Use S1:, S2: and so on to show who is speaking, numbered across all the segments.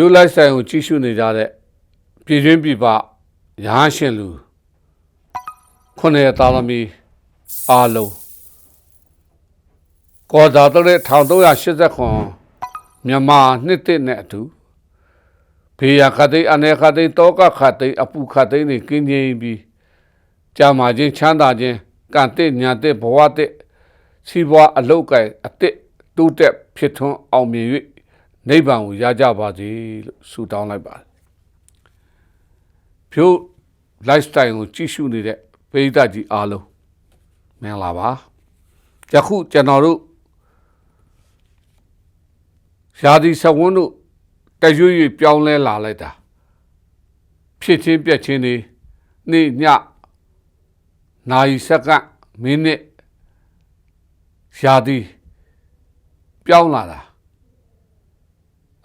S1: ဖြိုးလိုက်ဆိုင်ကိုကြီးစုနေကြတဲ့ပြည်တွင်းပြည်ပရဟန်းရှင်လူခုနှစ်ရသားသမီးအားလုံးကောသာတဲ့1380ခွန်မြန်မာနှစ်တစ်နဲ့အတူဖေယခတိအနေခတိတောကခတိအပုခတိနေကင်းငြိမ်ပြီးကြာမာခြင်းချမ်းသာခြင်းကံတစ်ညာတစ်ဘဝတစ်စီးပွားအလုတ်ကဲအတစ်တိုးတက်ဖြစ်ထွန်းအောင်မြင်၍ နိဗ္ဗာန်ကိုရကြပါစေလို့ဆုတောင်းလိုက်ပါတယ်ဖြိုး lifestyle ကိုကြည့်ရှုနေတဲ့ပရိသတ်ကြီးအားလုံးမင်္ဂလာပါယခုကျွန်တော်တို့ရာသီစဝန်းတို့တရွေ့ရွေ့ပြောင်းလဲလာလိုက်တာဖြစ်ချင်းပြက်ချင်းတွေနေ့ညနာရီစက္ကန့်မိနစ်ရာသီပြောင်းလာတာ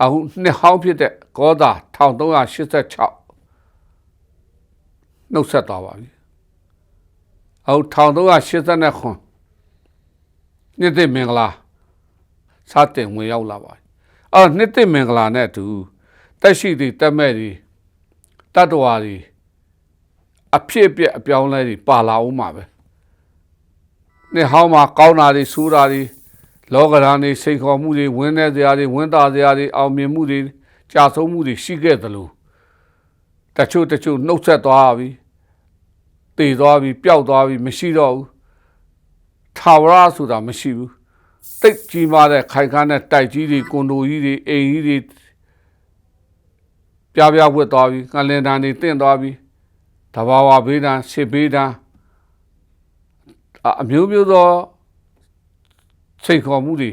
S1: အခုနှစ်ဟောင်းဖြစ်တဲ့ကောသာ1386နှုတ်ဆက်သွားပါပြီအခု1389ခွန်နှစ်သိမင်္ဂလာစတင်ဝင်ရောက်လာပါပြီအော်နှစ်သိမင်္ဂလာနဲ့အတူတက်ရှိသည့်တက်မဲ့တွေတတ္တဝါတွေအဖြစ်အပျက်အပြောင်းလဲတွေပါလာအောင်မှာပဲနှစ်ဟောင်းမှာကောင်းတာတွေဆိုးတာတွေ လောကဓာတ်တွေစိတ်ခေါ်မှုတွေဝင်းနေစရာတွေဝင်းတာစရာတွေအောင်မြင်မှုတွေကြာဆုံးမှုတွေရှိခဲ့သလိုတချို့တချို့နှုတ်ဆက်သွားပြီတည်သွားပြီပျောက်သွားပြီမရှိတော့ဘူးထာဝရဆိုတာမရှိဘူးတိတ်ကြီးမားတဲ့ခိုင်ခါတဲ့တိုက်ကြီးတွေကွန်ဒိုကြီးတွေအိမ်ကြီးတွေပြပြဝတ်သွားပြီငလင်တန်းတွေတင့်သွားပြီတဘာဝဘေးဒဏ်ရှစ်ဘေးဒဏ်အမျိုးမျိုးသော စိတ်ခေါ်မှုတွေ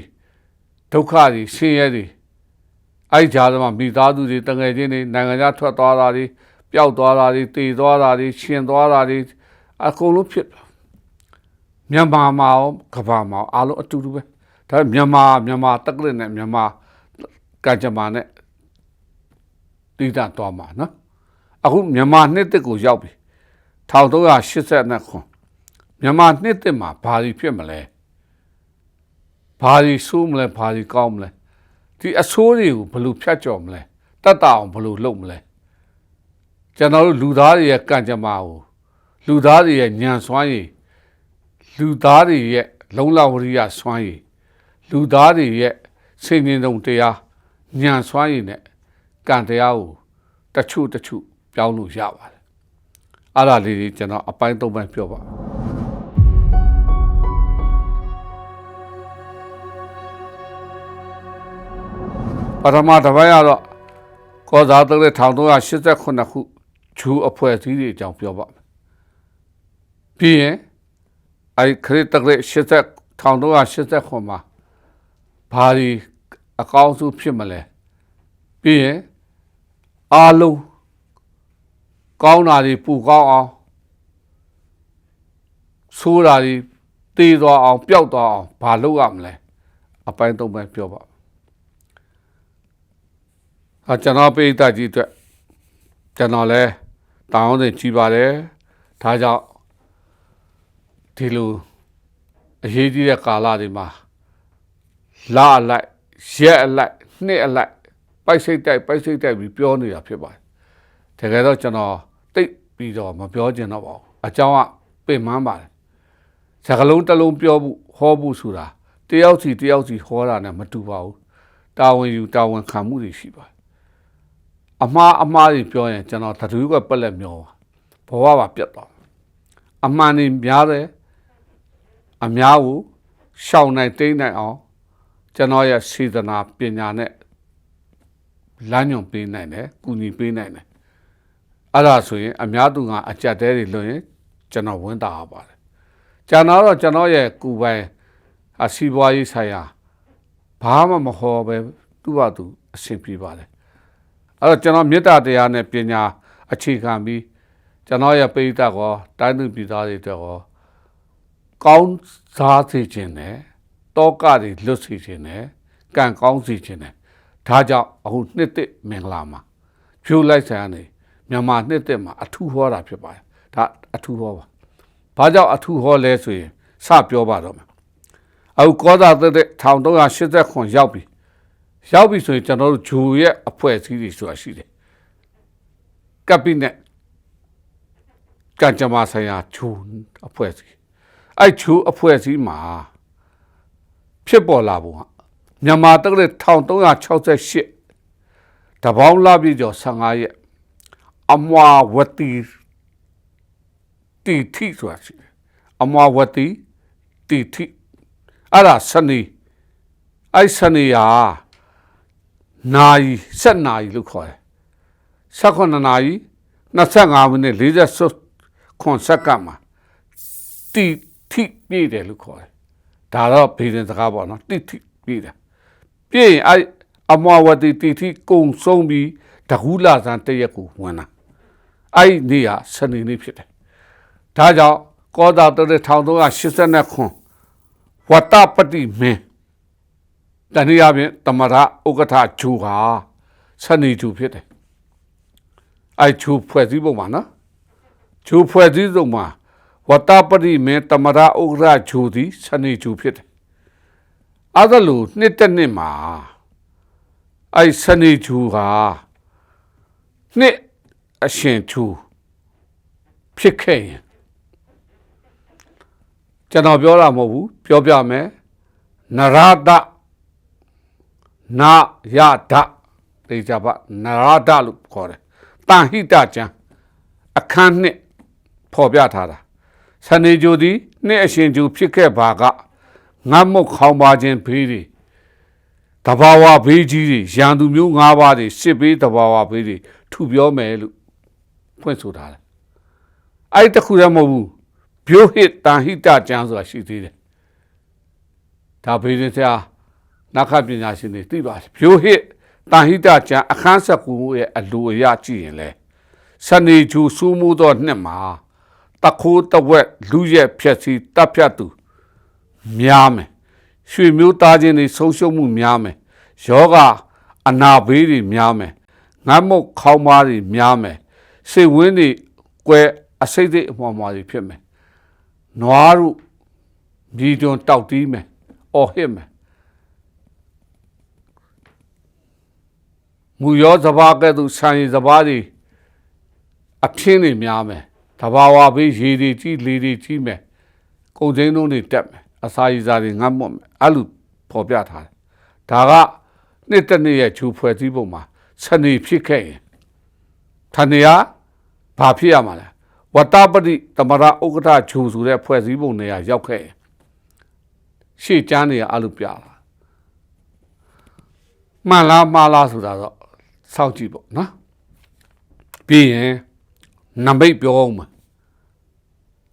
S1: ဒုက္ခတွေဆင်းရဲတွေအဲ့ကြားထဲမှာမိသားစုတွေတငယ်ချင်းတွေနိုင်ငံခြားထွက်သွားတာတွေပျောက်သွားတာတွေတည်သွားတာတွေရှင်သွားတာတွေအကုန်လုံးဖြစ်မြန်မာမှာရောကမ္ဘာမှာရောအားလုံးအတူတူပဲဒါပေမဲ့မြန်မာမြန်မာတက္ကသိုလ်နဲ့မြန်မာကကြမ္မာနဲ့တည်တာသွားမှာနော်အခုမြန်မာနှစ်တစ်ကိုရောက်ပြီ1380ခွန်မြန်မာနှစ်တစ်မှာဘာတွေဖြစ်မလဲ ဘာတွေဆိုးမလဲဘာတွေကောင်းမလဲဒီအဆိုးတွေကိုဘယ်လိုဖြတ်ကျော်မလဲတတ်တအောင်ဘယ်လိုလုပ်မလဲကျွန်တော်တို့လူသားတွေရဲ့ကံကြမ္မာကိုလူသားတွေရဲ့ညံစွမ်းရည်လူသားတွေရဲ့လုံလဝရိယစွမ်းရည်လူသားတွေရဲ့စိတ်ငြိမ်တုံတရားညံစွမ်းရည်နဲ့ကံတရားကိုတချို့တချို့ပြောင်းလို့ရပါတယ်အဲ့ဒါလေးတွေကျွန်တော်အပိုင်းသုံးပိုင်းပြောပါ ပထမတစ်ပိုင်းကတော့ကောဇာတုတဲ့1389ခုဂျူအဖွဲ့အစည်းတွေအကြောင်းပြောပါမယ်ပြီးရင်အဲ့ခရစ်တကရ80 1380ခုမှာဘာဒီအကောင်းဆုံးဖြစ်မလဲပြီးရင်အားလုံးကောင်းတာတွေပူကောင်းအောင်ဆိုးတာတွေတေးသွားအောင်ပျောက်သွားအောင်ဘာလုပ်ရမလဲအပိုင်းသုံးပိုင်းပြောပါ အကျွန်တော်ပိဋကကြီးအတွက်ကျွန်တော်လဲတောင်းတင်ကြည့်ပါတယ်ဒါကြောင့်ဒီလိုအရေးကြီးတဲ့ကာလတွေမှာလာအလိုက်ရက်အလိုက်နှစ်အလိုက်ပိုက်စိတ်တိုက်ပိုက်စိတ်တိုက်ပြီးပြောနေတာဖြစ်ပါတယ်တကယ်တော့ကျွန်တော်တိတ်ပြီးတော့မပြောချင်တော့ပါဘူးအကြောင်းကပင်မပါတယ်စကလုံးတစ်လုံးပြောဖို့ဟောဖို့ဆိုတာတယောက်စီတယောက်စီဟောတာနဲ့မတူပါဘူးတာဝန်ယူတာဝန်ခံမှုတွေရှိပါတယ် အမှားအမှားတွေပြောရင်ကျွန်တော်တတူးကပက်လက်မျောဘဝပါပြတ်သွားအမှန်တွေများတယ်အများကိုရှောင်နိုင်တိမ့်နိုင်အောင်ကျွန်တော်ရဲ့စေတနာပညာနဲ့လမ်းညွန်ပေးနိုင်တယ်ကူညီပေးနိုင်တယ်အဲ့ဒါဆိုရင်အများသူကအကြက်တဲတွေလွန်ရင်ကျွန်တော်ဝန်တာပါတယ်ကျွန်တော်တော့ကျွန်တော်ရဲ့ကူပိုင်အစီးပွားရေးဆိုင်ရာဘာမှမဟောပဲသူ့ဘာသူအဆင်ပြေပါတယ် အဲ့တော့ကျွန်တော်မေတ္တာတရားနဲ့ပညာအခြေခံပြီးကျွန်တော်ရဲ့ပိဋကကောတိုင်းသူပြည်သားတွေအတွက်ကောကောင်းစားစေခြင်းနဲ့တောကတွေလွတ်စေခြင်းနဲ့ကံကောင်းစေခြင်းနဲ့ဒါကြောင့်အခုနှစ်တစ်မင်္ဂလာမှာဖြိုးလိုက်ဆန်ကနေမြန်မာနှစ်တစ်မှာအထူးဟောတာဖြစ်ပါတယ်ဒါအထူးဟောပါဘာကြောင့်အထူးဟောလဲဆိုရင်စပြောပါတော့မယ်အခုကောသာတဲ့1380ခွန်ရောက်ပြီ ရောက်ပြီဆိုရင်ကျွန်တော်တို့ဂျူရဲ့အဖွဲ့အစည်းတွေဆိုတာရှိတယ်ကပ်ဘိနက်ကံကြမ္မာဆိုင်ရာဂျူအဖွဲ့အစည်းအဲ့ဂျူအဖွဲ့အစည်းမှာဖြစ်ပေါ်လာပုံကမြန်မာတက္ကသိုလ်1368တပေါင်းလာပြီကျော်15ရက်အမွာဝတီတီထိဆိုတာရှိတယ်အမွာဝတီတီထိအဲ့ဒါစနေအဲ့စနေဟာ နာယီဆက်နာယီလို့ခေါ်တယ်18နာယီ25မိနစ်40ခွန်စက္ကန့်မှာတီထိပြည့်တယ်လို့ခေါ်တယ်ဒါတော့ဗေဒင်စကားပေါ့နော်တီထိပြည့်တယ်ပြည့်ရင်အဲ့အမွာဝတီတီထိကုံဆုံးပြီးတကူးလာစံတရက်ကိုဝင်လာအဲ့ဒီနေ့ဟာစနေနေ့ဖြစ်တယ်ဒါကြောင့်ကောသာတရ1389ခွန်ဝတ္တပတိမင်း တနည်းအားဖြင့်တမရဥက္ကဋ္ဌဂျူဟာစနေဂျူဖြစ်တယ်အဲ့ဂျူဖွဲ့စည်းပုံပါနော်ဂျူဖွဲ့စည်းပုံမှာဝတ္တပတိမင်းတမရဥက္ကဋ္ဌဂျူသည်စနေဂျူဖြစ်တယ်အဲ့ဒါလို့နှစ်တစ်နှစ်မှာအဲ့စနေဂျူဟာနှစ်အရှင်ဂျူဖြစ်ခဲ့ရင်ကျွန်တော်ပြောတာမဟုတ်ဘူးပြောပြမယ်နရဒ နာယဒတေချာပနရဒလို့ခေါ်တယ်တန်ဟိတကျမ်းအခန်းနှစ်ဖော်ပြထားတာဆနေကြိုသည်နှစ်အရှင်ကျူဖြစ်ခဲ့ပါကငတ်မုတ်ခေါင်းပါခြင်းဘေးတွေတဘာဝဘေးကြီးတွေရန်သူမျိုး၅ပါးတွေစစ်ဘေးတဘာဝဘေးတွေထူပြောမယ်လို့ဖွင့်ဆိုထားတယ်အဲ့တခုတည်းမဟုတ်ဘူးဘျိုဟစ်တန်ဟိတကျမ်းဆိုတာရှိသေးတယ်ဒါဘေးရင်ဆရာ နခပညာရှင်တွေသိပါတယ်ဘျိုဟစ်တန်ဟိတကျမ်းအခန်းဆက်ကူရဲ့အလိုအရကြည့်ရင်လေစနေကျူစူးမှုသောနှစ်မှာတခိုးတဝက်လူရဲ့ဖြက်စီတပ်ဖြတ်သူများမယ်ရွှေမျိုးသားချင်းတွေဆုံးရှုံးမှုများမယ်ယောဂအနာဘေးတွေများမယ်ငတ်မုတ်ခေါင်းပါးတွေများမယ်စိတ်ဝင်းတွေကွဲအစိတ်စိတ်အမွှားမွှားတွေဖြစ်မယ်နွားတို့မြည်တွန်တောက်တီးမယ်အော်ဟစ်မယ် မူရောစဘာကဲ့သို့ဆံရည်စဘာတွေအထင်းတွေများမယ်တဘာဝဘေးရေတွေကြီးလေတွေကြီးမယ်ကုန်စင်းလုံးတွေတက်မယ်အစာရည်စားတွေငတ်မွတ်မယ်အဲ့လိုပေါ်ပြထားတယ်ဒါကနှစ်တစ်နှစ်ရဲ့ဂျူဖွဲ့စည်းပုံမှာစနေဖြစ်ခဲ့ရင်ထနေရဘာဖြစ်ရမှာလဲဝတ္တပတိတမရဥက္ကဋ္ဌဂျူဆိုတဲ့ဖွဲ့စည်းပုံနေရာရောက်ခဲ့ရင်ရှေ့ကျမ်းတွေကအဲ့လိုပြတာမှန်လားမှားလားဆိုတာတော့ စောင့်ကြည့်ပေါ့နော်ပြီးရင်နမိတ်ပြောအောင်မှာ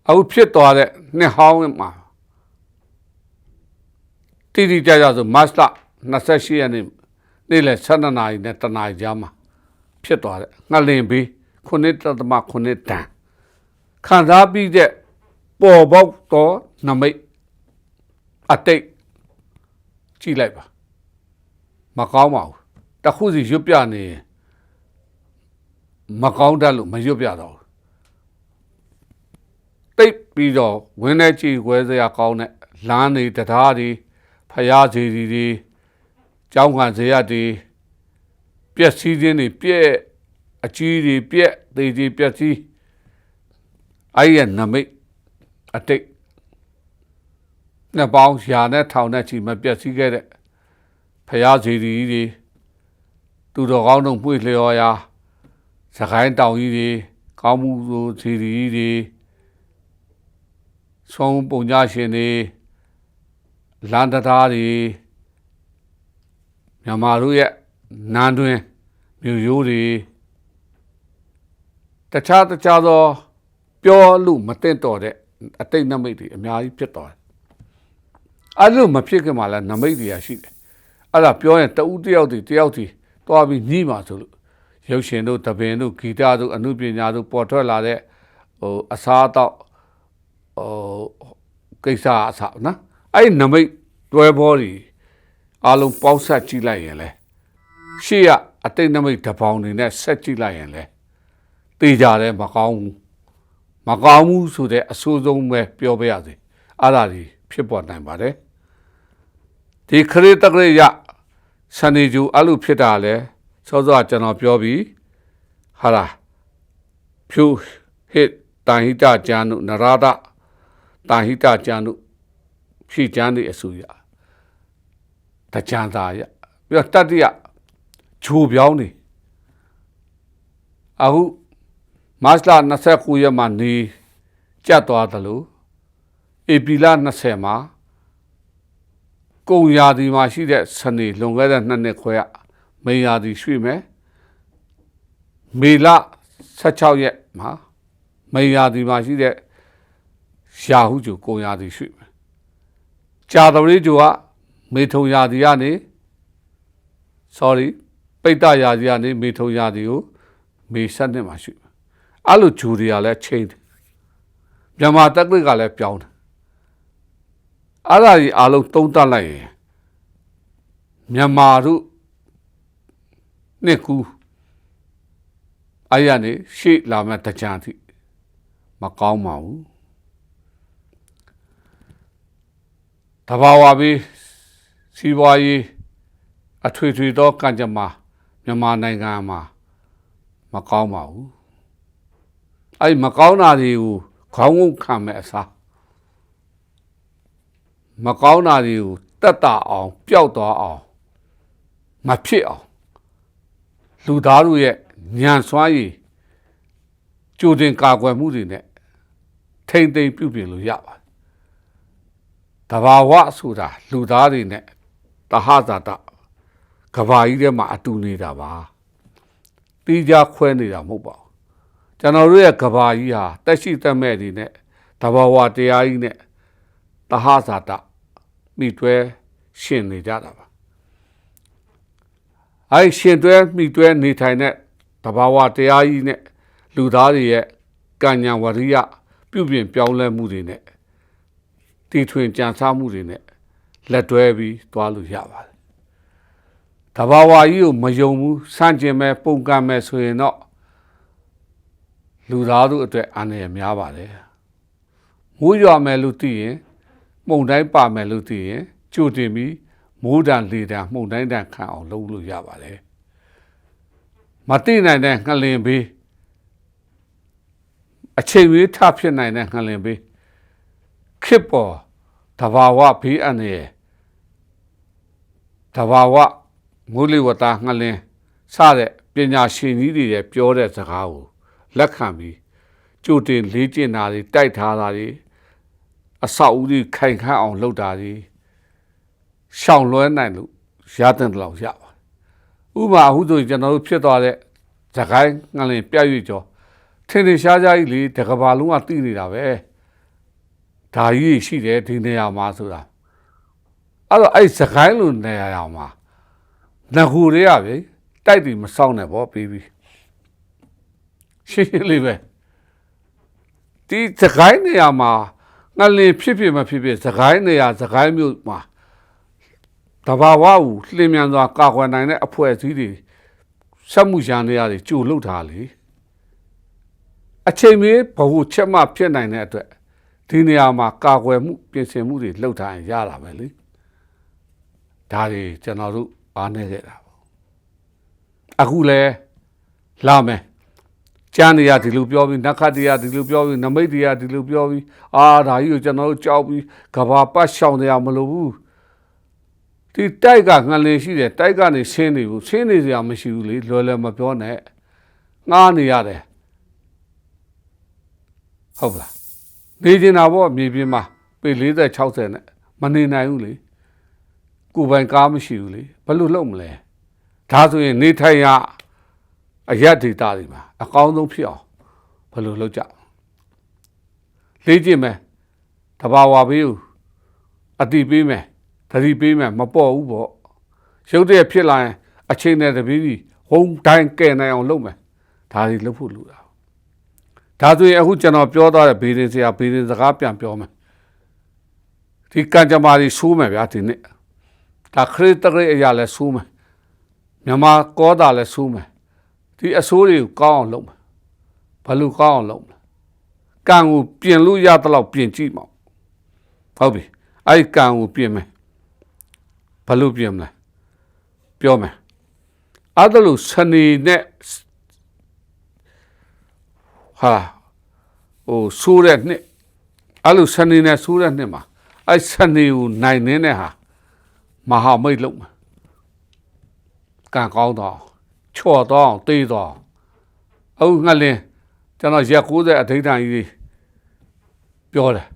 S1: အခုဖြစ်သွားတဲ့နှစ်ဟောင်းမှာတိတိကျကျဆိုမတ်လ28ရက်နေ့နေ့လယ်12နာရီနဲ့တနာရီကြားမှာဖြစ်သွားတဲ့ငလင်ဘေးခုနှစ်တသမခုနှစ်တန်ခံစားပြီးတဲ့ပေါ်ပေါက်သောနမိတ်အတိတ်ကြည့်လိုက်ပါမကောင်းပါဘူး တခုစီရွတ်ပြနေရင်မကောင်းတတ်လို့မရွတ်ပြတော့ဘူးတိတ်ပြီးတော့ဝင်းနေကြည့်ခွဲစရာကောင်းတဲ့လမ်းတွေတရားတွေဖယားစီတွေကျောင်းခံစရာတွေပြက်စီးခြင်းတွေပြက်အကြီးတွေပြက်သေးတွေပြက်စီးအဲ့ရနမိတ်အတိတ်နှစ်ပေါင်းရာနဲ့ထောင်နဲ့ချီမပြက်စီးခဲ့တဲ့ဖယားစီတွေ သူတော်ကောင်းတို့မှုလျော်ရာစကိုင်းတောင်ကြီးတွေကောင်းမှုစီရီတွေဆုံးပုံကြရှင်တွေလန်တသားတွေမြန်မာတို့ရဲ့နန်းတွင်မြို့ရိုးတွေတခြားတခြားသောပြောလို့မတင်တော်တဲ့အတိတ်နမိတ်တွေအများကြီးဖြစ်သွားတယ်အဲ့လိုမဖြစ်ခင်မှာလည်းနမိတ်တွေရှိတယ်အဲ့ဒါပြောရင်တဦးတယောက်တည်းတယောက်တည်း တွားပြီးညှိမှာဆိုလို့ရုပ်ရှင်တို့တပင်တို့ဂီတတို့အမှုပညာတို့ပေါ်ထွက်လာတဲ့ဟိုအစားအသောက်ဟိုကိစ္စအစနော်အဲ့နမိတ်တွဲဘောတွေအလုံးပေါက်ဆက်ကြည့်လိုက်ရင်လေရှေ့ကအတိတ်နမိတ်တပေါင်းတွေနဲ့ဆက်ကြည့်လိုက်ရင်လေတေးကြတယ်မကောင်းဘူးမကောင်းဘူးဆိုတဲ့အဆိုးဆုံးပဲပြောပြရစေအဲ့ဒါကြီးဖြစ်ပေါ်နိုင်ပါတယ်ဒီခရစ်တက္ကရ စနေကျူအဲ့လိုဖြစ်တာလဲစောစောကကျွန်တော်ပြောပြီးဟာလားဖြူဟစ်တာဟိတကျန်နုနရဒတာဟိတကျန်နုဖြည့်ကျန်တဲ့အဆူရတကြံသာရပြီးတော့တတ္တိယဂျိုပြောင်းနေအခုမတ်လ29ရက်မှာနေကြတ်သွားတယ်လို့ဧပြီလ20မှာ ကုံရာသီမှာရှိတဲ့စနေလွန်ခဲ့တဲ့နှစ်နှစ်ခွဲကမေရာသီရွှေ့မယ်မေလ16ရက်မှာမေရာသီမှာရှိတဲ့ရာဟုကျုကုံရာသီရွှေ့မယ်ကြာတပရိကျုကမေထုံရာသီကနေ sorry ပိတ္တရာသီကနေမေထုံရာသီကိုမေဆက်နှစ်မှာရွှေ့မယ်အဲ့လိုဂျူတွေကလည်းချိန်တယ်မြန်မာတက္ကသိုလ်ကလည်းပြောင်းတယ် အဲ့ဒါကြီးအားလုံးသုံးသပ်လိုက်ရင်မြန်မာတို့နှစ်ကူအဲ့ရနေရှေ့လာမဲ့တကြံအထိမကောင်းပါဘူးတဘာဝပြီးစီးပွားရေးအထွေထွေသောကံကြမ္မာမြန်မာနိုင်ငံမှာမကောင်းပါဘူးအဲ့မကောင်းတာတွေကိုခေါင်းငုံခံမဲ့အစား မကောင်းတာတွေကိုတက်တာအောင်ပျောက်သွားအောင်မဖြစ်အောင်လူသားတို့ရဲ့ညံစွမ်းရည်ကြိုတင်ကာကွယ်မှုတွေနဲ့ထိမ့်သိမ့်ပြုပြင်လို့ရပါတယ်တဘာဝဆိုတာလူသားတွေနဲ့တဟဇာတကဘာကြီးထဲမှာအတူနေတာပါတီးကြခွဲနေတာမဟုတ်ပါဘူးကျွန်တော်တို့ရဲ့ကဘာကြီးဟာတက်ရှိတက်မဲ့တွေနဲ့တဘာဝတရားကြီးနဲ့တဟဇာတ မိတွဲရှင်နေကြတာပါအဲရှင်တွဲမိတွဲနေထိုင်တဲ့တဘာဝတရားကြီးနဲ့လူသားတွေရဲ့ကံညာဝရိယပြုပြင်ပြောင်းလဲမှုတွေနဲ့တီထွင်ကြံစားမှုတွေနဲ့လက်တွဲပြီးသွားလို့ရပါတယ်တဘာဝကြီးကိုမယုံဘူးစန့်ကျင်မဲ့ပုံကံမဲ့ဆိုရင်တော့လူသားတို့အတွက်အန္တရာယ်များပါတယ်မိုးရွာမယ်လို့သိရင် မှုန်တိုင်းပါမယ်လို့သိရင်ကြိုတင်ပြီးမိုးတံလေတံမှုန်တိုင်းတံခံအောင်လုပ်လို့ရပါတယ်မသိနိုင်တဲ့ငလင်ဘေးအချိန်ဝေးထဖြစ်နိုင်တဲ့ငလင်ဘေးခစ်ပေါ်တဘာဝဘေးအန္တရာယ်တဘာဝမိုးလေဝသငလင်စတဲ့ပညာရှင်ကြီးတွေရဲ့ပြောတဲ့စကားကိုလက်ခံပြီးကြိုတင်လေးကျင့်တာတွေတိုက်ထားတာတွေ အဆောက်အဦတွေခိုင်ခန့်အောင်လုပ်တာတွေရှောင်လွှဲနိုင်လို့ရတဲ့လောက်ရပါတယ်ဥပမာအခုဆိုကျွန်တော်တို့ဖြစ်သွားတဲ့ဇကိုင်းငလင်ပြည့်ရွကျော်ထင်ထင်ရှားရှားကြီးလေတကဘာလုံးကသိနေတာပဲဒါကြီးရှိတယ်ဒီနေရာမှာဆိုတာအဲ့တော့အဲ့ဇကိုင်းလိုနေရာအောင်မှာငခုတွေကပဲတိုက်ပြီးမဆောင်နဲ့ဗောပြီးပြီးရှင်းရှင်းလေးပဲဒီဇကိုင်းနေရာမှာ ငလင်ဖြစ်ဖြစ်မဖြစ်ဖြစ်သခိုင်းနေရသခိုင်းမြို့မှာတဘာဝကိုလှင်မြန်စွာကာကွယ်နိုင်တဲ့အဖွဲ့အစည်းတွေဆက်မှုရန်တွေရတယ်ကြိုလှုပ်ထားလေအချိန်မီဘဝချက်မှဖြစ်နိုင်တဲ့အတွက်ဒီနေရာမှာကာကွယ်မှုပြင်ဆင်မှုတွေလှုပ်ထားရင်ရတာပဲလေဒါတွေကျွန်တော်တို့အားနေခဲ့တာပေါ့အခုလဲလာမယ် ကျမ်းတွေကဒီလိုပြောပြီးနက္ခတ်တွေကဒီလိုပြောပြီးနမိတ်တွေကဒီလိုပြောပြီးအာဒါကြီးကိုကျွန်တော်တို့ကြောက်ပြီးကဘာပတ်ရှောင်တရားမလိုဘူးဒီတိုက်ကငလင်ရှိတယ်တိုက်ကနေဆင်းနေဘူးဆင်းနေစရာမရှိဘူးလေလွယ်လွယ်မပြောနဲ့ငားနေရတယ်ဟုတ်လားနေကျင်တာပေါ့မြေပြင်မှာပေ40 60နဲ့မနေနိုင်ဘူးလေကိုယ်ပိုင်ကားမရှိဘူးလေဘယ်လိုလုပ်မလဲဒါဆိုရင်နေထိုင်ရအရက်ဒေတာတွေမှာ အကောင်းဆုံးဖြစ်အောင်ဘယ်လိုလုပ်ကြလေ့ကျင့်မယ်တဘာဝဘေးကိုအတိပေးမယ်သတိပေးမယ်မပေါ့ဘူးပေါ့ရုပ်တရက်ဖြစ်လာရင်အချိန်နဲ့တပီးပြီးဟုံတိုင်းကဲနိုင်အောင်လုပ်မယ်ဒါတွေလုပ်ဖို့လိုတာဒါဆိုရင်အခုကျွန်တော်ပြောသွားတဲ့ဘေးရင်ဆရာဘေးရင်စကားပြန်ပြောမယ်ဒီကံကြမ္မာတွေဆိုးမယ်ဗျာဒီနေ့ဒါခရစ်တရစ်အရာလဲဆိုးမယ်မြန်မာကောတာလဲဆိုးမယ် ဒီအဆိုးတွေကိုကောင်းအောင်လုပ်မယ်ဘယ်လိုကောင်းအောင်လုပ်မလဲကံကိုပြင်လို့ရတဲ့လောက်ပြင်ကြည့်မှာဟုတ်ပြီအဲ့ဒီကံကိုပြင်မယ်ဘယ်လိုပြင်မလဲပြောမယ်အဲ့ဒါလို့စနေနဲ့ဟာဟိုဆိုးတဲ့နှစ်အဲ့လိုစနေနဲ့ဆိုးတဲ့နှစ်မှာအဲ့စနေကိုနိုင်နေတဲ့ဟာမဟာမိတ်လုံးမှာကံကောင်းတော့ ချော့တော့တေးတော့အခုငှက်လင်းကျွန်တော်ရက်90အထိဋ္ဌာန်ကြီးပြောတယ်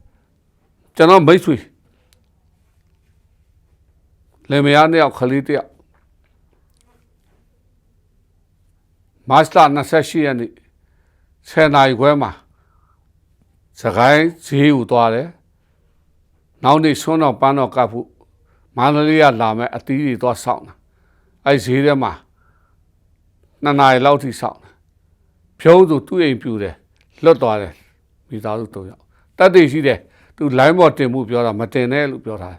S1: ကျွန်တော်မိတ်ဆွေလေမယားနှစ်ယောက်ခလေးတစ်ယောက်မတ်လ28ရက်နေ့10နာရီခွဲမှာစကိုင်းဈေးကိုသွားတယ်နောက်နေ့ဆွမ်းတော့ပန်းတော့ကပ်ဖို့မန္တလေးကလာမဲ့အသီးတွေသွားစောင့်တာအဲဈေးထဲမှာ နှစ်နာရီလောက်ထိစောင့်တယ်ဖြုံးသူသူ့အိမ်ပြူတယ်လွတ်သွားတယ်မိသားစုတော့ရောက်တတ်သိရှိတယ်သူ line ပေါ်တင်မှုပြောတာမတင်နဲ့လို့ပြောတာ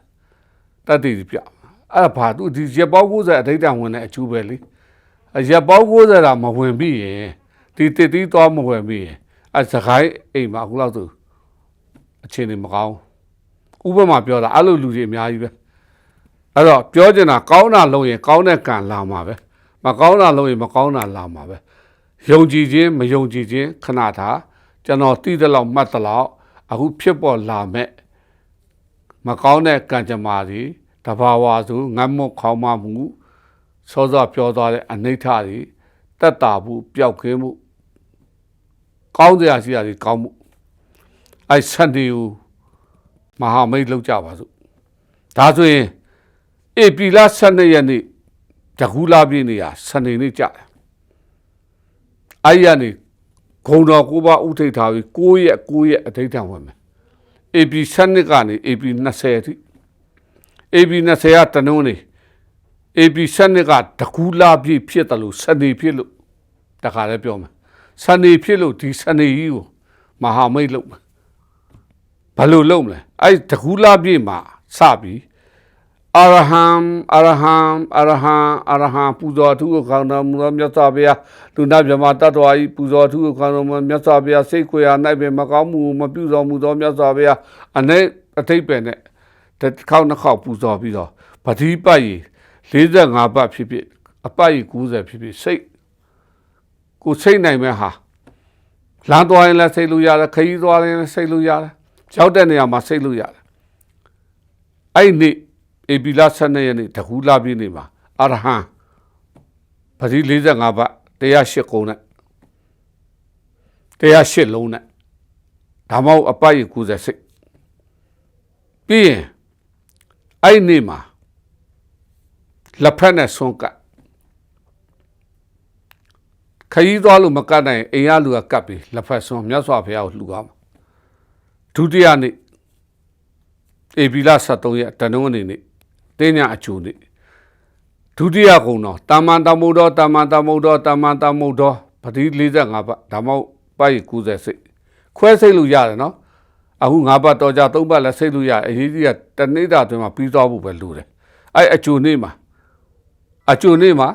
S1: တတ်သိပြအဲ့ဒါဘာသူဒီရက်ပေါင်း90အဋိဌာန်ဝင်တဲ့အကျိုးပဲလေအရက်ပေါင်း90တာမဝင်ပြီရင်ဒီတစ်တီးသွားမဝင်ပြီရင်အဲစကိုင်းအိမ်မှာအခုလောက်သူအခြေအနေမကောင်းဥပမာပြောတာအဲ့လိုလူတွေအများကြီးပဲအဲ့တော့ပြောချင်တာကောင်းတာလုပ်ရင်ကောင်းတဲ့ကံလာမှာပဲ မကောင်းတာလုပ်ရင်မကောင်းတာလာမှာပဲယုံကြည်ခြင်းမယုံကြည်ခြင်းခဏတာကျွန်တော်သိတဲ့လောက်မှတ်တဲ့လောက်အခုဖြစ်ပေါ်လာမဲ့မကောင်းတဲ့ကံကြမ္မာတွေတဘာဝဆိုငတ်မွတ်ခေါင်းမမှုစောစောပြောသွားတဲ့အနိဋ္ဌတွေတက်တာမှုပျောက်ကင်းမှုကောင်းစရာရှိရာတွေကောင်းမှုအဲဆန်ဒီကိုမဟာမိတ်လောက်ကြပါစို့ဒါဆိုရင်ဧပြီလ12ရက်နေ့ တကူလာပြည့်နေရစနေနေ့ကြတယ်အဲ့ရနေဂုံတော်ကိုပါဥထိတ်ထားပြီး9ရက်9ရက်အထိတ်ထံဝင်မယ် AP 7ကနေ AP 20အထိ AP 20ကတနုံးနေ AP 7ကတကူလာပြည့်ဖြစ်တယ်လို့စနေဖြစ်လို့တခါလည်းပြောမယ်စနေဖြစ်လို့ဒီစနေကြီးကိုမဟာမိတ်လုပ်မယ်ဘာလို့လုပ်မလဲအဲ့တကူလာပြည့်မှာစပြီး အရဟံအရဟံအရဟံအရဟံပူဇော်သူကိုကောင်းတော်မူသောမြတ်စွာဘုရားလူနာမြမတတ္တဝါဤပူဇော်သူကိုကောင်းတော်မူမြတ်စွာဘုရားစိတ်ခွေအား၌ပင်မကောင်းမှုမပြုတော်မူသောမြတ်စွာဘုရားအနေအထိပ္ပယ်နဲ့တစ်ခေါက်နှစ်ခေါက်ပူဇော်ပြီးတော့ပတိပတ်ရီ45ပတ်ဖြစ်ဖြစ်အပတ်ရီ90ဖြစ်ဖြစ်စိတ်ကိုစိတ်နိုင်မဲ့ဟာလမ်းသွားရင်လည်းစိတ်လို့ရတယ်ခရီးသွားရင်လည်းစိတ်လို့ရတယ်ရောက်တဲ့နေရာမှာစိတ်လို့ရတယ်အဲ့ဒီ ဧပြီလ12ရက်နေ့တကူလာပြည့်နေမှာအရဟံပတိ45ပတ်108ကုန်းနဲ့108လုံးနဲ့ဒါမှမဟုတ်အပိုက်90စိတ်ပြီးရင်အဲ့ဒီနေ့မှာလက်ဖက်နဲ့ဆွန့်ကပ်ခရီးသွားလို့မကတ်နိုင်အိမ်ရလူကကပ်ပြီးလက်ဖက်ဆွန့်မြတ်စွာဘုရားကိုလှူသွားမှာဒုတိယနေ့ဧပြီလ73ရက်တနင်္ဂနွေနေ့ တင်းညာအချိုနေ့ဒုတိယကုံတော်တာမန်တမုဒ္ဒောတာမန်တမုဒ္ဒောတာမန်တမုဒ္ဒောပတိ45ပတ်ဒါမှမဟုတ်ပိုက်90စိတ်ခွဲစိတ်လို့ရတယ်နော်အခု၅ပတ်တော့ကြ၃ပတ်လည်းစိတ်လို့ရအရေးကြီးကတနေ့တာတွင်မှာပြီးသွားဖို့ပဲလိုတယ်အဲ့အချိုနေ့မှာအချိုနေ့မှာ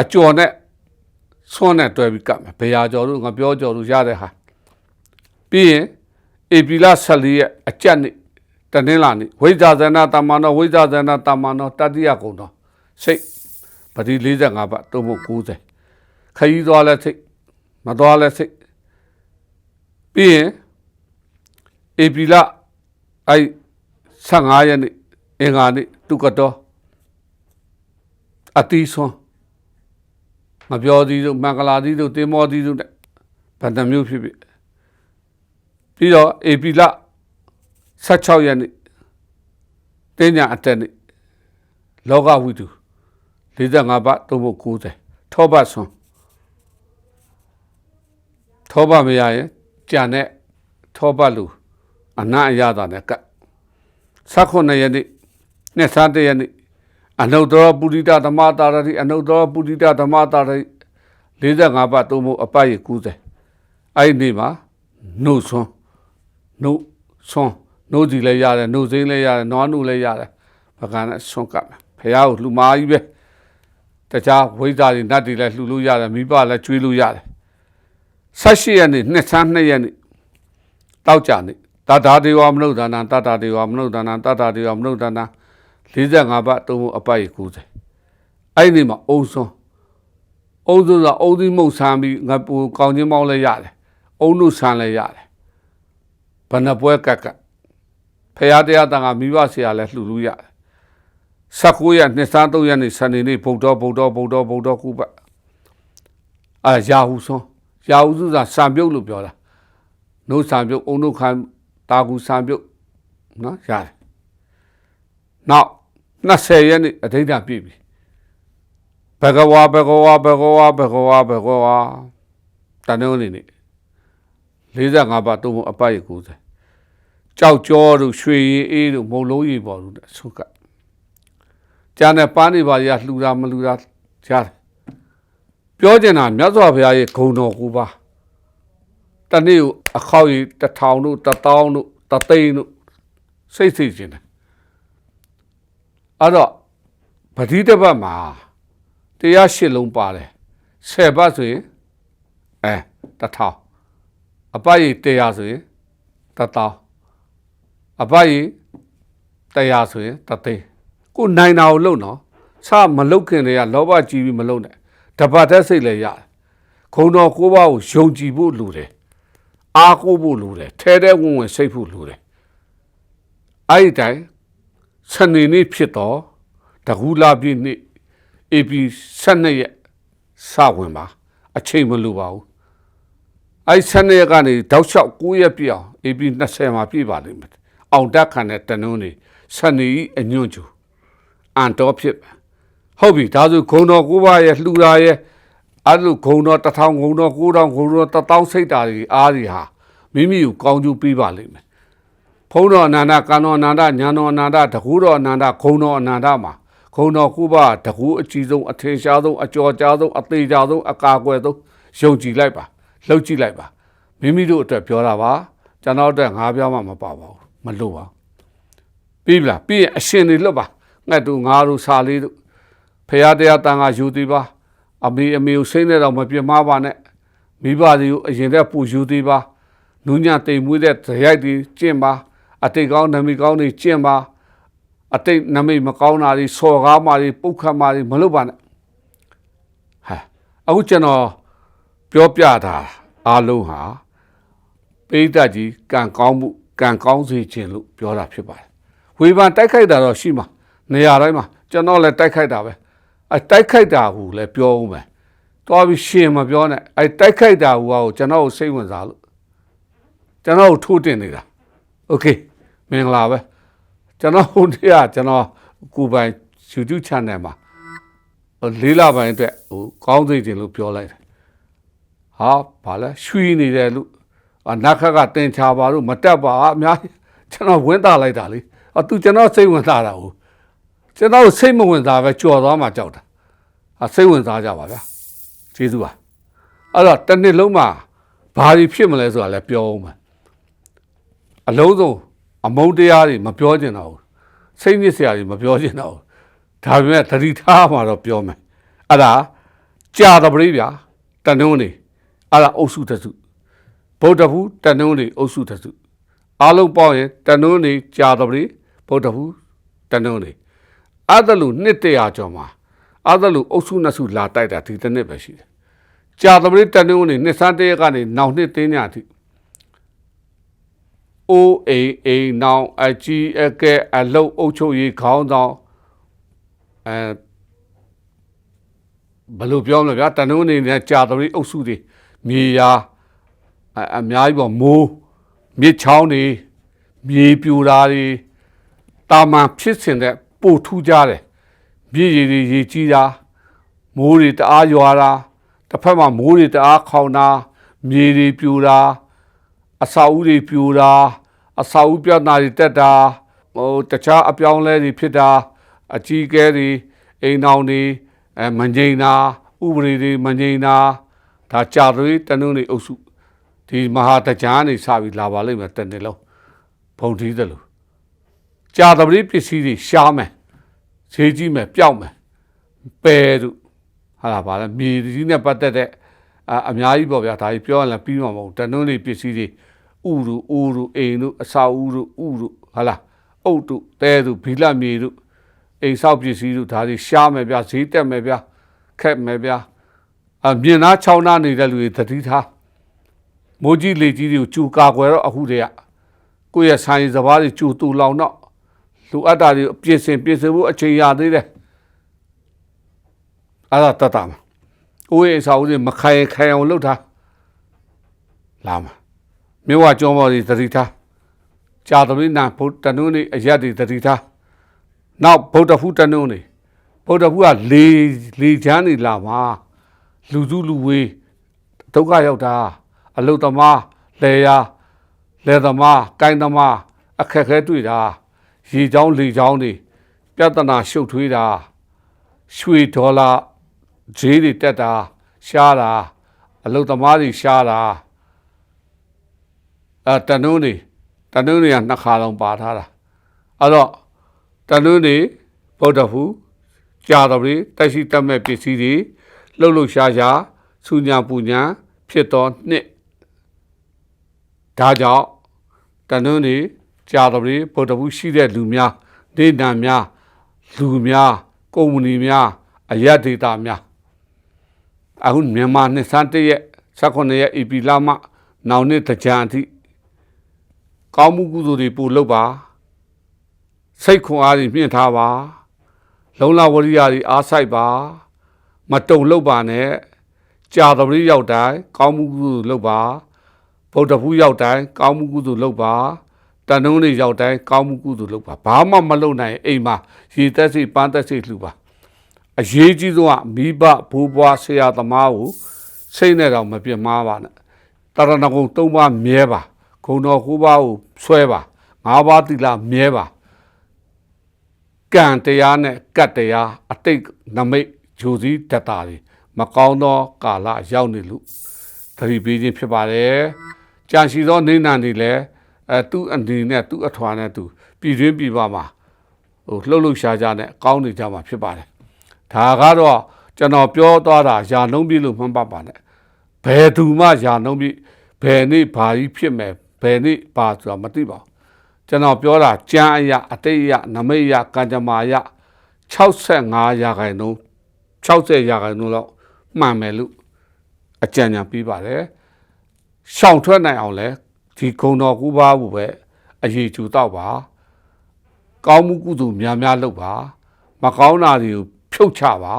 S1: အကျော်နဲ့ဆွမ်းနဲ့တွဲပြီးကပ်မယ်ဘယ်ရာကျော်တို့ငါပြောကျော်တို့ရတဲ့ဟာပြီးရင်ဧပြီလ14ရက်အကြက်နေ့ တနင်္လာနေ့ဝိဇာဇနာတမန်တော်ဝိဇာဇနာတမန်တော်တတိယကုံတော်စိတ်ပတိ45ပတ်တုံးဖို့90ခရီးသွားလဲစိတ်မသွားလဲစိတ်ပြီးရင်ဧပြီလအဲ15ရက်နေ့အင်္ဂါနေ့တုကတော်အတိဆွန်မပြောသေးတို့မင်္ဂလာသေးတို့တင်မောသေးတို့နဲ့ဗန္တမျိုးဖြစ်ဖြစ်ပြီးတော့ဧပြီလ 16ရက်နေ့တင်းညာအတက်နေ့လောကဝိတု45ဘတ်သုံးဖို့90ထောဘတ်ဆွန်ထောဘမရရင်ကြံတဲ့ထောဘလူအနာအရသာနဲ့က16ရက်နေ့နဲ့စားတဲ့ရက်နေ့အနုတ္တရပုရိသဓမ္မတာရတိအနုတ္တရပုရိသဓမ္မတာရတိ45ဘတ်သုံးဖို့အပိုက်90အဲ့ဒီနေ့မှာနှုတ်ဆွန်းနှုတ်ဆွန်း နှုတ်စီလည်းရတယ်နှုတ်စိမ့်လည်းရတယ်နွားနှုတ်လည်းရတယ်ပကံနဲ့ဆွန်းကပ်မယ်ဖះကိုလှူမာကြီးပဲတခြားဝိဇ္ဇာတွေနတ်တွေလည်းလှူလို့ရတယ်မိဘလည်းကျွေးလို့ရတယ်၁၈ရက်နေ့နှစ်ဆန်း2ရက်နေ့တောက်ကြနေ့တတာဒေဝမနုဿာနတတာဒေဝမနုဿာနတတာဒေဝမနုဿာန45ဘတ်သုံးဖို့အပိုက်90အဲ့ဒီမှာအုံစွန်းအုံစွန်းကအုံသီးမုတ်ဆန်းပြီးငါပူကောင်းချင်းမောင်းလဲရတယ်အုံတို့ဆန်းလဲရတယ်ဘဏ္ဍပွဲကက်ကက် ဖရာတရားတန်ကမိဘဆရာလဲလှူလို့ရတယ်19ရက်နှစ်စား3ရက်နေ့စနေနေ့ဗုဒ္ဓဗုဒ္ဓဗုဒ္ဓဗုဒ္ဓကုပတ်အာရာဟုစွန်းရာဟုစုသာစံပြုတ်လို့ပြောတာနှုတ်စံပြုတ်အုံတို့ခံတာကူစံပြုတ်နော်ရတယ်နောက်20ရက်နေ့အဋိဋ္ဌပြည့်ပြီဘဂဝါဘဂဝါဘဂဝါဘဂဝါဘဂဝါတန်နေနေနေ45ပါတုံးအပိုက်90 ကြောက်ကြောတို့ရွှေရည်အေးတို့မုံလုံးရည်ပေါ်တို့ဆုကကျန်တဲ့ပန်းနေပါရလှူတာမလှူတာကြားတယ်ပြောကျင်တာမြတ်စွာဘုရားရဲ့ဂုဏ်တော်ကိုပါတနေ့ကိုအခောက်ရီတစ်ထောင်တို့တစ်သောင်းတို့တစ်သိန်းတို့စိတ်စိတ်ခြင်းတယ်အဲ့တော့ပတိတပတ်မှာတရားရှစ်လုံးပါတယ်ဆယ်ပတ်ဆိုရင်အဲတစ်ထောင်အပတ်ရီတရားဆိုရင်တစ်သောင်း အပတ်ရီတရားဆိုရင်တစ်သိန်းကိုနိုင်တာကိုလုံနော်စမလုတ်ခင်တည်းကလောဘကြီးပြီးမလုံနဲ့တပတ်သက်စိတ်လည်းရတယ်ခုံတော်ကိုးပါးကိုယုံကြည်ဖို့လိုတယ်အားကိုးဖို့လိုတယ်ထဲထဲဝင်ဝင်စိတ်ဖို့လိုတယ်အဲ့ဒီတိုင်းစနေနေ့ဖြစ်တော့တကူလာပြည့်နေ့ AP 12ရက်စဝင်ပါအချိန်မလိုပါဘူးအဲ့12ရက်ကနေတောက်လျှောက်9ရက်ပြည့်အောင် AP 20မှာပြည့်ပါလိမ့်မယ် အောင်တက်ခံတဲ့တနုံးနေစနေကြီးအညွန့်ကျူအန်တော်ဖြစ်ပါဟုတ်ပြီဒါဆိုဂုံတော်ကိုပါရဲ့လှူတာရဲ့အဲ့လိုဂုံတော်တစ်ထောင်ဂုံတော်ကိုးထောင်ဂုံတော်တစ်သောင်းစိတ်တာတွေအားတွေဟာမိမိကိုကောင်းကျိုးပေးပါလိမ့်မယ်ဖုံးတော်အနန္တကံတော်အနန္တညာတော်အနန္တတကူတော်အနန္တဂုံတော်အနန္တမှာဂုံတော်ကိုပါတကူအကြီးဆုံးအထင်ရှားဆုံးအကျော်ကြားဆုံးအသေးကြဆုံးအကာအကွယ်ဆုံးယုံကြည်လိုက်ပါလှုပ်ကြည့်လိုက်ပါမိမိတို့အတွက်ပြောတာပါကျွန်တော်အတွက်ငါးပြောင်းမှမပါပါဘူး မလို့ပါပြီးပြီလားပြီးရင်အရှင်တွေလွတ်ပါငှက်တို့ငါတို့စာလေးတို့ဖရာတရားတန်ခါယူသေးပါအမေအမေကိုစိမ့်နေတော့မပြမပါနဲ့မိဘတွေကိုအရင်ကပူယူသေးပါနူးညံ့တိမ်မွေးတဲ့ဇရိုက်တွေကျင့်ပါအတိတ်ကောင်းနမိတ်ကောင်းတွေကျင့်ပါအတိတ်နမိတ်မကောင်းတာတွေစော်ကားမာတွေပုတ်ခတ်မာတွေမလုပ်ပါနဲ့ဟာအခုကျွန်တော်ပြောပြတာအားလုံးဟာပိဋကကြီးကံကောင်းမှု ကံကောင်းစေခြင်းလို့ပြောတာဖြစ်ပါတယ်ဝေဖန်တိုက်ခိုက်တာတော့ရှိမှာနေရာတိုင်းမှာကျွန်တော်လည်းတိုက်ခိုက်တာပဲအဲတိုက်ခိုက်တာဟုလည်းပြောဦးမယ်တော်ပြီရှင်မပြောနဲ့အဲတိုက်ခိုက်တာဟူအောင်ကျွန်တော်ကိုစိတ်ဝင်စားလို့ကျွန်တော်ကိုထိုးတင်နေတာโอเคမင်္ဂလာပဲကျွန်တော်ဟိုတည်းကကျွန်တော်ကိုယ်ပိုင် YouTube channel မှာလေးလပိုင်းအတွက်ဟိုကောင်းစိတ်တင်လို့ပြောလိုက်တယ်ဟာဘာလဲရွှီနေတယ်လို့ နတ်ခတ်ကတင်ချပါလို့မတက်ပါအများကျွန်တော်ဝင်းတာလိုက်တာလေအသူကျွန်တော်စိတ်ဝင်စားတာဟုတ်ကျွန်တော်စိတ်မဝင်စားပဲကြော်သွားမှကြောက်တာအစိတ်ဝင်စားကြပါဗျာကျေးဇူးပါအဲ့တော့တစ်နှစ်လုံးမှာဘာတွေဖြစ်မလဲဆိုတာလည်းပြောအောင်မယ်အလုံးစုံအမုန်းတရားတွေမပြောကျင်တော့ဘူးစိတ်ညစ်စရာတွေမပြောကျင်တော့ဘူးဒါပေမဲ့သတိထားမှတော့ပြောမယ်အဲ့ဒါကြာတပရိဗျာတနုံးနေအဲ့ဒါအုပ်စုတစု ဗုဒ္ဓဘူးတနုံးနေအုပ်စုတစုအားလုံးပေါင်းရင်တနုံးနေကြာတပရိဗုဒ္ဓဘူးတနုံးနေအဲ့ဒါလို့နှစ်တရာကျော်မှာအဲ့ဒါလို့အုပ်စုနှစ်စုလာတိုက်တာဒီတစ်နှစ်ပဲရှိတယ်ကြာတပရိတနုံးနေနှစ်စမ်းတရကနေနောက်နှစ်သိန်းညာအထိအိုးအိမ်အိမ်နောင်အကြီးအကဲအလုတ်အုပ်ချုပ်ရေးခေါင်းဆောင်အဲဘယ်လိုပြောမလဲဗျာတနုံးနေနဲ့ကြာတပရိအုပ်စုတွေမြေယာ အများကြီးပေါ့မိုးမြစ်ချောင်းတွေမြေပြိုတာတွေတာမန်ဖြစ်စဉ်တဲ့ပို့ထူးကြတယ်မြေရည်တွေရေကြီးတာမိုးတွေတအားရွာတာတစ်ဖက်မှာမိုးတွေတအားခေါင်တာမြေတွေပြိုတာအစာအုပ်တွေပြိုတာအစာအုပ်ပြတ်နာတွေတက်တာဟိုတခြားအပြောင်းလဲတွေဖြစ်တာအကြီးကဲတွေအိမ်အောင်တွေအဲမငိန်တာဥပဒေတွေမငိန်တာဒါကြာတွေတနုံတွေအုပ်စု ဒီမဟာတကြားနေစပြီးလာပါလိမ့်မယ်တနေ့လုံးဖုန်ထီးတယ်လို့ကြာတပတိပစ္စည်းတွေရှားမယ်ဈေးကြီးမယ်ပျောက်မယ်ပယ်တို့ဟာလာပါလားမြေကြီးနဲ့ပတ်သက်တဲ့အအများကြီးပေါ့ဗျာဒါကြီးပြောရရင်ပြီးမှာမဟုတ်တနုံးတွေပစ္စည်းတွေဥတို့အိုးတို့အိမ်တို့အစာဦးတို့ဥတို့ဟာလားအုတ်တို့တဲတို့ဘီလမြေတို့အိမ်ဆောက်ပစ္စည်းတို့ဒါတွေရှားမယ်ဗျဈေးတက်မယ်ဗျခက်မယ်ဗျအမြင်သားချောင်းသားနေတဲ့လူတွေသတိထား မိုးကြီးလေကြီးတွေကိုကြူကာကွယ်တော့အခုတည်းကကိုယ့်ရဲ့ဆိုင်စဘာတွေကြူတူလောင်တော့လူအပ်တာတွေပြင်ဆင်ပြင်ဆင်ဖို့အချိန်ရသေးတယ်အဲ့ဒါတတ်တာမှာကိုယ့်ရဲ့အစာအုပ်တွေမခိုင်ခိုင်အောင်လုပ်ထားလာမှာမြို့ဝကျောင်းပေါ်တွေသတိထားကြာသမီးနာဘုတ္တနုနေအရက်တွေသတိထားနောက်ဗုဒ္ဓဖူးတနုနေဗုဒ္ဓဖူးကလေလေချမ်းနေလာမှာလူစုလူဝေးဒုက္ခရောက်တာ အလုတ်သမားလေယာလေသမားကိုင်းသမားအခက်ခဲတွေ့တာရေချောင်းလေချောင်းတွေပြဿနာရှုပ်ထွေးတာရွှေဒေါ်လာဈေးတွေတက်တာရှားတာအလုတ်သမားတွေရှားတာအဲတနုံးနေတနုံးတွေကနှစ်ခါလုံးပါထားတာအဲ့တော့တနုံးနေဗုဒ္ဓဖူးကြာတော်ပြီတက်ရှိတက်မဲ့ပစ္စည်းတွေလှုပ်လှုပ်ရှားရှားစူညာပူညာဖြစ်တော်နှစ် ဒါကြောင့်တနုံးနေကြာတော်ပြီဗုဒ္ဓဖူးရှိတဲ့လူများဒေသများလူများကုမ္ပဏီများအရက်ဒေတာများအခုမြန်မာနှစ်စန်းတရက်16ရက်ဧပြီလမှနောက်နှစ်တကြံအထိကောင်းမှုကုသိုလ်တွေပို့လုပ်ပါစိတ်ခွန်အားတွေမြင့်ထားပါ လုံလဝရိယတွေအားဆိုင်ပါ မတုံလုပ်ပါနဲ့ကြာသပတိရောက်တိုင်းကောင်းမှုကုသိုလ်လုပ်ပါ ဗုဒ္ဓဖူးရောက်တိုင်းကောင်းမှုကုသိုလ်လုပ်ပါတန်တုံးတွေရောက်တိုင်းကောင်းမှုကုသိုလ်လုပ်ပါဘာမှမလုပ်နိုင်အိမ်မှာရေသက်စိပန်းသက်စိလှူပါအရေးကြီးဆုံးကမိဘဘိုးဘွားဆရာသမားကိုစိတ်နဲ့တော့မပြတ်မှားပါနဲ့တရဏဂုံ၃ပါးမြဲပါဂုံတော်၉ပါးကိုဆွဲပါ၅ပါးသီလမြဲပါကံတရားနဲ့ကတ်တရားအတိတ်နမိတ်ဂျိုစည်းတတာတွေမကောင်းသောကာလရောက်နေလို့သတိပေးခြင်းဖြစ်ပါတယ် ကြံရှိသောနေနံတွေလည်းအဲသူ့အနေနဲ့သူ့အထွာနဲ့သူပြည်တွင်းပြည်ပမှာဟိုလှုပ်လှုပ်ရှားရှားနဲ့ကောင်းနေကြမှာဖြစ်ပါတယ်ဒါကတော့ကျွန်တော်ပြောသွားတာယာလုံးပြလို့မှန်းပါပါနဲ့ဘယ်သူမှယာလုံးပြဘယ်နေ့ဘာကြီးဖြစ်မယ်ဘယ်နေ့ပါဆိုတာမသိပါဘူးကျွန်တော်ပြောတာကြမ်းအရာအတိတ်အရာနမိတ်အရာကံကြမ္မာအရာ65ရာခိုင်နှုန်း60ရာခိုင်နှုန်းလောက်မှန်မယ်လို့အကြံဉာဏ်ပေးပါတယ် ရှောင်ထွက်နိုင်အောင်လဲဒီဂုံတော်ကူပါဘူးပဲအရေးကျူတော့ပါကောင်းမှုကုသိုလ်များများလုပ်ပါမကောင်းတာတွေကိုဖြုတ်ချပါ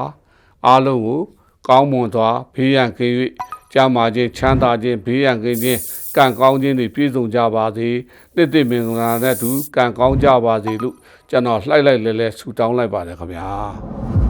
S1: အားလုံးကိုကောင်းမွန်စွာဘေးရန်ကင်း၍ကြာမာခြင်းချမ်းသာခြင်းဘေးရန်ကင်းခြင်းကံကောင်းခြင်းတွေပြည့်စုံကြပါစေနှစ်သိမင်္ဂလာနဲ့တူကံကောင်းကြပါစေလို့ကျွန်တော်လှိုက်လိုက်လဲလဲဆုတောင်းလိုက်ပါတယ်ခင်ဗျာ